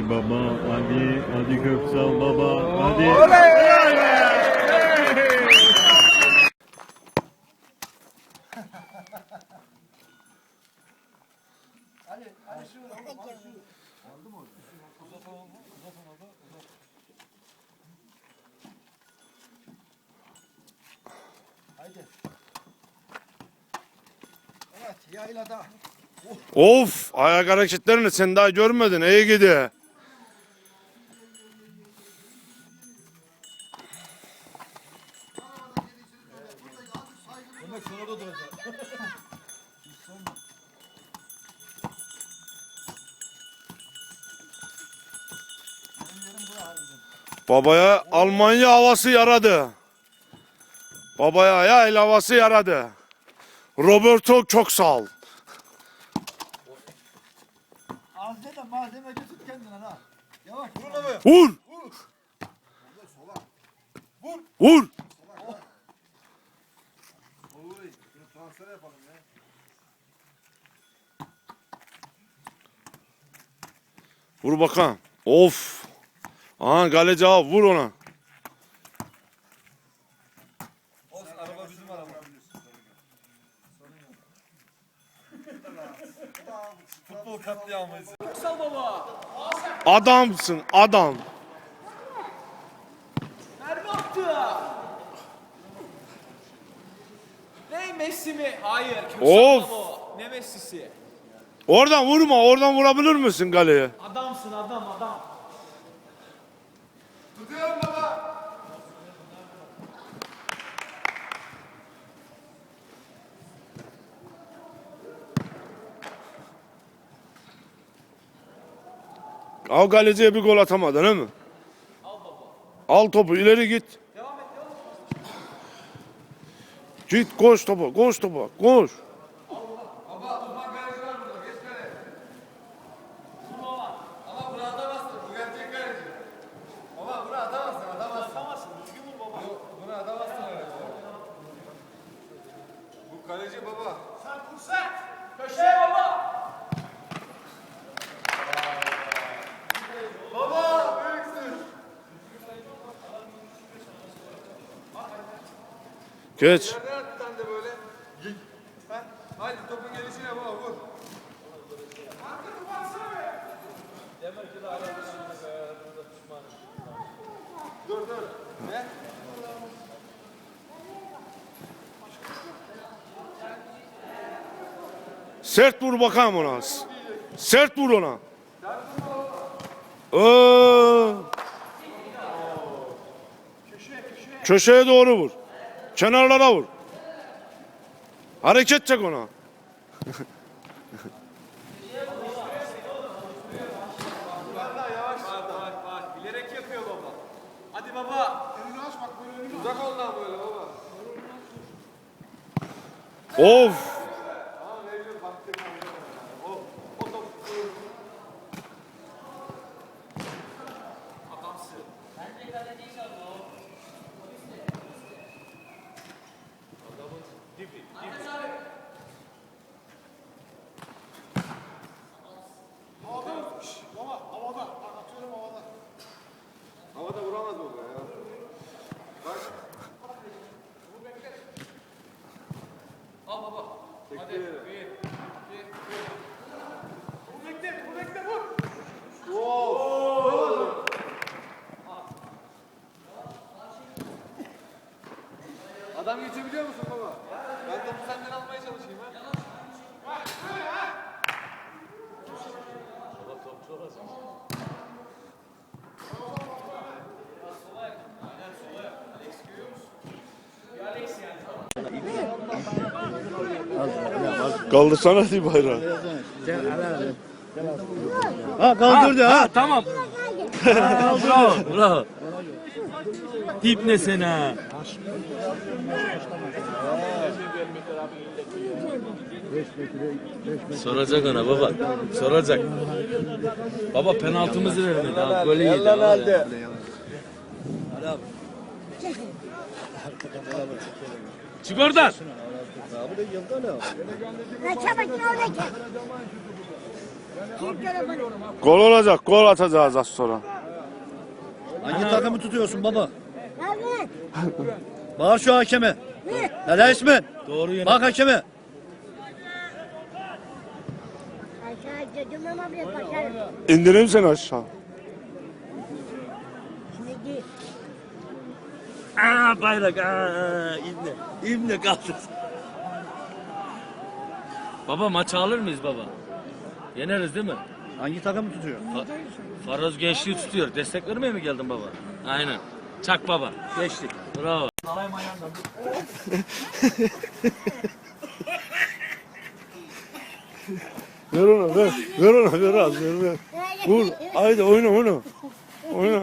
Hadi baba, hadi, hadi Köksal baba, hadi. Evet yaylada. Of ayak hareketlerini sen daha görmedin. İyi gidiyor. Demek sonra da duracak. Babaya Almanya havası yaradı. Babaya yayl havası yaradı. Roberto çok sağ ol. Azde de malzeme tut kendine ha. Yavaş. Vur abi. Vur. Vur. Transfer yapalım ya. Vur bakalım. Of. Aha kaleci abi vur ona. Olsun araba bizim araba. Futbol katliamıyız. Adamsın adam. Messi mi? Hayır. Köksal Of. o. Ne Messi'si? Oradan vurma. Oradan vurabilir misin kaleye? Adamsın adam adam. Al kaleciye bir gol atamadın değil mi? Al topu ileri git. Git koş topa koş topa koş. Kaleci. Baba. Sen vur sen. Köşeye baba. Baba büyüksün. Geç. Sert vur bakalım ona. Sert vur ona. Ee, köşeye doğru vur. Kenarlara vur. Hareket çek ona. Bak bak bak. Bilerek yapıyor baba. Hadi baba. Uzak ondan böyle baba. Of. Tamam mevcut baktık. O, o top. Adamsın. Adamın dibi. dibi. Havada vuramaz baba ya. Bak. Al baba. Hadi. Bir. Bir. Bir. Vur bekle. Vur bekle vur. Adam geçebiliyor musun baba? Ben topu senden almaya çalışayım ha. Kaldırsana diye bayrağı. Ha kaldırdı ha. Tamam. bravo, bravo. Tip ne sen ha? Soracak ona baba. Soracak. Baba penaltımızı vermedi abi. Golü yedi. abi. Çık oradan. Ne çabuk ne olacak? Gol olacak. Gol atacağız az sonra. Hangi takımı tutuyorsun baba? Evet. Bağır şu hakeme. Dede İsmet. Doğru yönet. Bak hakeme. Aşağı dedim ama bir başarım. İndireyim seni aşağı. Şimdi Aa bayrak. Aa İbne. İbne kaldı. Baba maçı alır mıyız baba? Yeneriz değil mi? Hangi takımı tutuyor? Faroz gençliği tutuyor. Destek vermeye mi geldin baba? Aynen. Çak baba. Geçtik. Bravo. Ver ona ver. Ver ona ver az ver ver. Vur. Haydi oyna oyna. Oyna.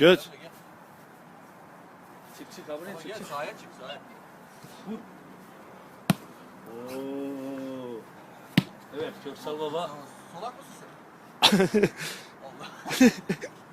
Geç. Çık çık abi çık Gel sahaya çık sahaya. Evet Köksal baba. Solak mısın sen? Allah.